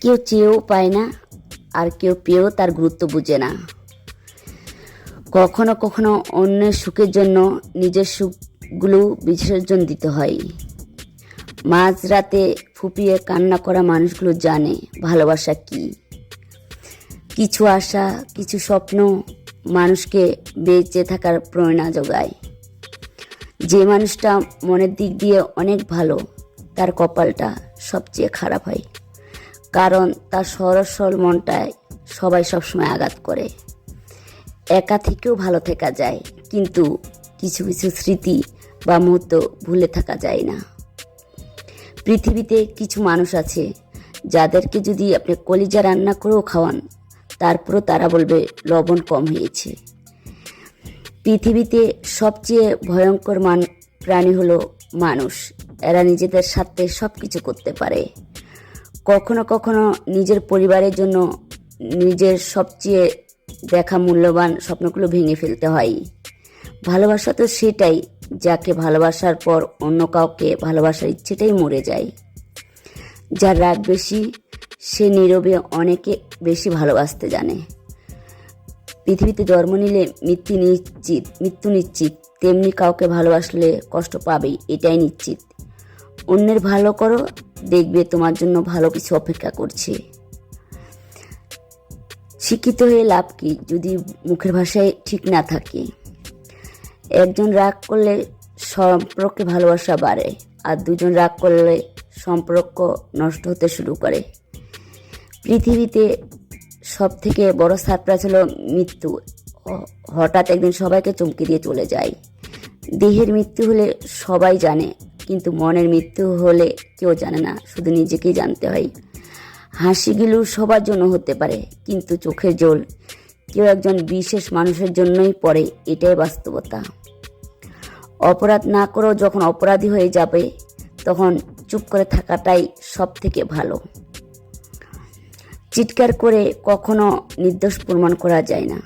কেউ চেয়েও পায় না, আর কেউ পেয়েও তার গুরুত্ব বুঝে না। কখনো কখনো অন্যের সুখের জন্য নিজের সুখগুলো বিসর্জন দিতে হয়। মাঝরাতে ফুপিয়ে কান্না করা মানুষগুলো জানে, ভালোবাসা কি? কিছু আশা, কিছু স্বপ্ন মানুষকে বেঁচে থাকার প্রেরণা যোগায়। যে মানুষটা মনের দিক দিয়ে অনেক ভালো, তার কপালটা সবচেয়ে খারাপ হয়। কারণ তার সরল সরল মনটায় সবাই সবসময় আঘাত করে। একা থেকেও ভালো থাকা যায়, কিন্তু কিছু কিছু স্মৃতি বা মুহূর্ত ভুলে থাকা যায় না। পৃথিবীতে কিছু মানুষ আছে, যাদেরকে যদি আপনি কলিজা রান্না করেও খাওয়ান, তারপরও তারা বলবে লবণ কম হয়েছে। পৃথিবীতে সবচেয়ে ভয়ঙ্কর মান, প্রাণী হলো মানুষ। এরা নিজেদের সাথে সব কিছু করতে পারে। কখনো কখনো নিজের পরিবারের জন্য নিজের সবচেয়ে দেখা মূল্যবান স্বপ্নগুলো ভেঙে ফেলতে হয়। ভালোবাসা তো সেটাই, যাকে ভালোবাসার পর অন্য কাউকে ভালোবাসার ইচ্ছেটাই মরে যায়। যার রাগ বেশি, সে নীরবে অনেকে বেশি ভালোবাসতে জানে। পৃথিবীতে জন্ম নিলে মৃত্যু নিশ্চিত মৃত্যু নিশ্চিত, তেমনি কাউকে ভালোবাসলে কষ্ট পাবেই, এটাই নিশ্চিত। অন্যের ভালো করো, দেখবে তোমার জন্য ভালো কিছু অপেক্ষা করছে। শিক্ষিত হয়ে লাভ কি, যদি মুখের ভাষায় ঠিক না থাকে? একজন রাগ করলে সম্পর্কে ভালোবাসা বাড়ে, আর দুজন রাগ করলে সম্পর্ক নষ্ট হতে শুরু করে। পৃথিবীতে সব থেকে বড় সারপ্রাইজ হলো মৃত্যু। হঠাৎ একদিন সবাইকে চমকে দিয়ে চলে যায়। দেহের মৃত্যু হলে সবাই জানে কিন্তু মনের মৃত্যু হলে কেউ জানে না, শুধু নিজেকেই জানতে হয়। হাসিগুলো সবার জন্য হতে পারে, কিন্তু চোখের জল। কেউ একজন বিশেষ মানুষের জন্যই পড়ে, এটাই বাস্তবতা। অপরাধ না করেও যখন অপরাধী হয়ে যাবে, তখন চুপ করে থাকাটাই সব থেকে ভালো। চিৎকার করে কখনো নির্দোষ প্রমাণ করা যায় না।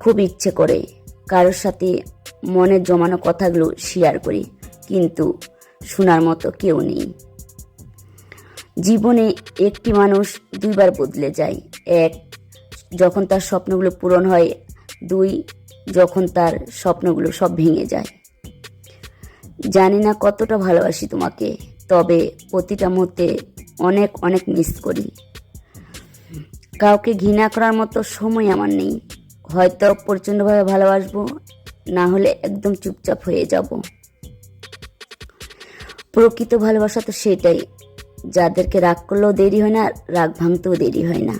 খুব ইচ্ছে করে কারোর সাথে মনের জমানো কথাগুলো শেয়ার করি। কিন্তু শোনার মতো কেউ নেই। জীবনে একটি মানুষ দুইবার বদলে যায়। এক, যখন তার স্বপ্নগুলো পূরণ হয়। দুই, যখন তার স্বপ্নগুলো সব ভেঙে যায়। জানি না কতটা ভালোবাসি তোমাকে, তবে প্রতিটা মুহূর্তে অনেক অনেক মিস করি। কাউকে ঘৃণা করার মতো সময় আমার নেই। হয়তো প্রচণ্ডভাবে ভালোবাসবো, না হলে একদম চুপচাপ হয়ে যাব। প্রকৃত ভালোবাসা তো সেটাই। যাদেরকে রাগ করলেও দেরি হয় না, রাগ ভাঙতেও দেরি হয় না।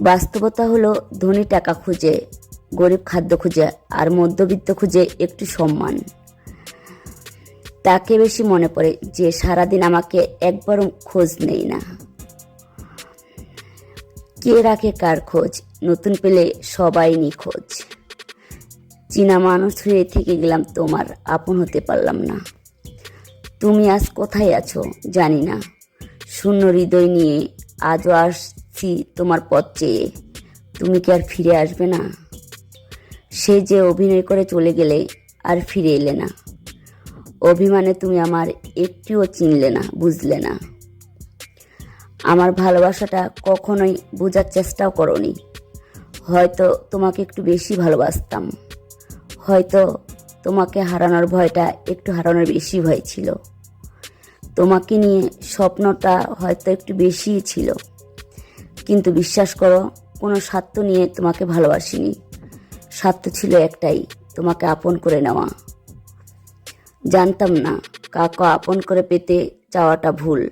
বাস্তবতা হলো ধনী টাকা খুঁজে, গরিব খাদ্য খুঁজে আর মধ্যবিত্ত খুঁজে একটু সম্মান। তাকে বেশি মনে পড়ে যে সারাদিন আমাকে একবারও খোঁজ নেই না। কে রাখে কার খোঁজ? নতুন পেলে সবাই নিখোঁজ। চীনা মানুষ হয়ে থেকে গেলাম তোমার, আপন হতে পারলাম না। তুমি আজ কোথায় আছো? জানি না। শূন্য হৃদয় নিয়ে আজও আসছি তোমার পথ চেয়ে। তুমি কি আর ফিরে আসবে না? সে যে অভিনয় করে চলে গেলে আর ফিরে এলে না। অভিমানে তুমি আমার একটিও চিনলে না, বুঝলে না। আমার ভালোবাসাটা কখনোই বোঝার চেষ্টাও করনি। হয়তো তোমাকে একটু বেশি ভালোবাসতাম। হয়তো তোমাকে হারানোর ভয়টা একটু হারানোর বেশি ভয় ছিল। তোমাকে নিয়ে স্বপ্নটা হয়তো একটু বেশিই ছিল। কিন্তু বিশ্বাস করো, কোনো স্বার্থ নিয়ে তোমাকে ভালোবাসিনি। স্বার্থ ছিল একটাই, তোমাকে আপন করে নেওয়া। জানতাম না কাকা আপন করে পেতে চাওয়াটা ভুল।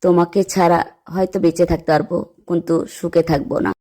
তোমাকে ছাড়া হয়তো বেঁচে থাকতে পারব, কিন্তু সুখে থাকব না।